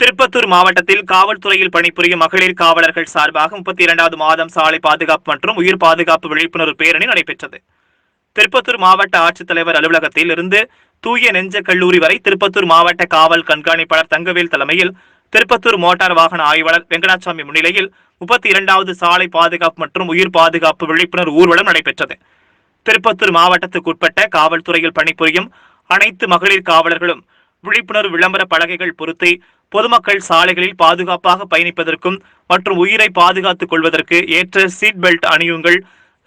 திருப்பத்தூர் மாவட்டத்தில் காவல்துறையில் பணிபுரியும் மகளிர் காவலர்கள் சார்பாக முப்பத்தி இரண்டாவது மாதம் சாலை பாதுகாப்பு மற்றும் உயிர் பாதுகாப்பு விழிப்புணர்வு பேரணி நடைபெற்றது. திருப்பத்தூர் மாவட்ட ஆட்சித்தலைவர் அலுவலகத்தில் இருந்து தூய நெஞ்ச கல்லூரி வரை திருப்பத்தூர் மாவட்ட காவல் கண்காணிப்பாளர் தங்கவேல் தலைமையில் திருப்பத்தூர் மோட்டார் வாகன ஆய்வாளர் வெங்கடாசாமி முன்னிலையில் முப்பத்தி இரண்டாவது சாலை பாதுகாப்பு மற்றும் உயிர் பாதுகாப்பு விழிப்புணர்வு ஊர்வலம் நடைபெற்றது. திருப்பத்தூர் மாவட்டத்துக்குட்பட்ட காவல்துறையில் பணிபுரியும் அனைத்து மகளிர் காவலர்களும் விழிப்புணர்வு விளம்பர பலகைகள் பொருத்தி பொதுமக்கள் சாலைகளில் பாதுகாப்பாக பயணிப்பதற்கும் மற்றும் உயிரை பாதுகாத்துக் கொள்வதற்கு ஏற்ற சீட் பெல்ட் அணியுங்கள்.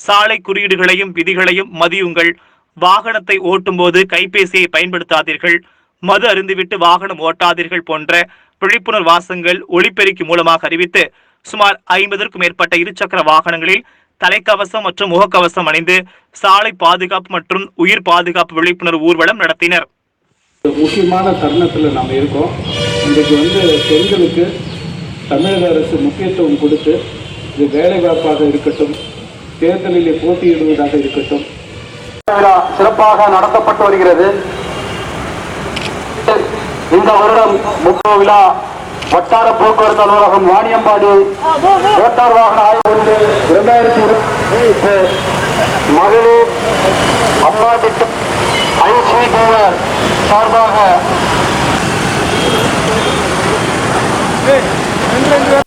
சாலை குறியீடுகளையும் விதிகளையும் மதியுங்கள். வாகனத்தை ஓட்டும்போது கைபேசியை பயன்படுத்தாதீர்கள். மது அருந்துவிட்டு வாகனம் ஓட்டாதீர்கள் போன்ற விழிப்புணர்வு வாசங்கள் ஒளிபெருக்கி மூலமாக அறிவித்து சுமார் ஐம்பதற்கும் மேற்பட்ட இருசக்கர வாகனங்களில் தலைக்கவசம் மற்றும் முகக்கவசம் அணிந்து சாலை பாதுகாப்பு மற்றும் உயிர் பாதுகாப்பு விழிப்புணர்வு ஊர்வலம் நடத்தினர். முக்கியமான தருணத்தில் நாம் இருக்கோம். இன்றைக்கு வந்து பெண்களுக்கு தமிழக அரசு முக்கியத்துவம் கொடுத்து இது வேலைவாய்ப்பாக இருக்கட்டும் தேர்தலிலே போட்டியிடுவதாக இருக்கட்டும். சிறப்பாக நடத்தப்பட்டு வருகிறது. இந்த வருடம் முக்கிய விழா வட்டார போக்குவரத்து அலுவலகம் வாணியம்பாடி மோட்டார் வாகன ஆய்வு இரண்டாயிரத்தி இருபத்தி மகளிர் அம்மா திட்டம் ஐசிடிஆர் சார்பாக రెండు రెండు.